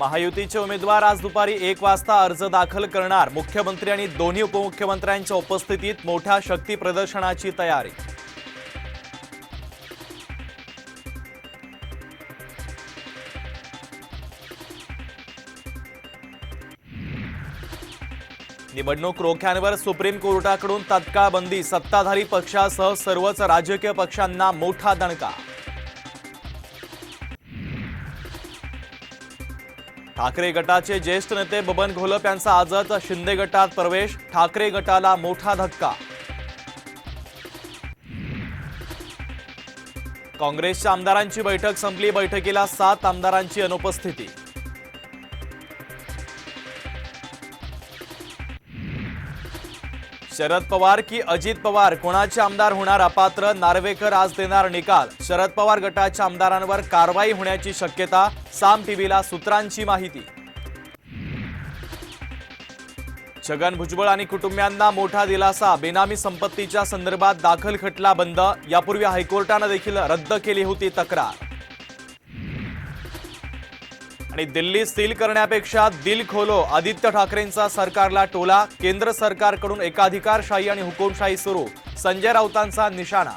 महायुतीचे उमेदवार आज दुपारी एक वाजता अर्ज दाखल करणार. मुख्यमंत्री आणि दोन्ही उपमुख्यमंत्र्यांच्या उपस्थितीत मोठ्या शक्ती प्रदर्शनाची तयारी. निवडणूक रोख्यांवर सुप्रीम कोर्टाकडून तत्काळ बंदी. सत्ताधारी पक्षासह सर्वच राजकीय पक्षांना मोठा दणका. ठाकरे गटाचे ज्येष्ठ नेते बबन घोलप यांचा आजच शिंदे गटात प्रवेश ठाकरे गटाला मोठा धक्का. काँग्रेसच्या आमदारांची बैठक संपली बैठकीला सात आमदारांची अनुपस्थिती. शरद पवार की अजित पवार? कोणाचे आमदार होणार अपात्र? नार्वेकर आज देणार निकाल. शरद पवार गटाच्या आमदारांवर कारवाई होण्याची शक्यता साम टीव्हीला सूत्रांची माहिती. छगन भुजबळ आणि कुटुंबियांना मोठा दिलासा. बेनामी संपत्तीच्या संदर्भात दाखल खटला बंद. यापूर्वी हायकोर्टानं देखील रद्द केली होती तक्रार. आणि दिल्ली सील करण्यापेक्षा दिल खोलो. आदित्य ठाकरेंचा सरकारला टोला. केंद्र सरकारकडून एकाधिकारशाही आणि हुकुमशाही सुरू. संजय राऊतांचा निशाणा.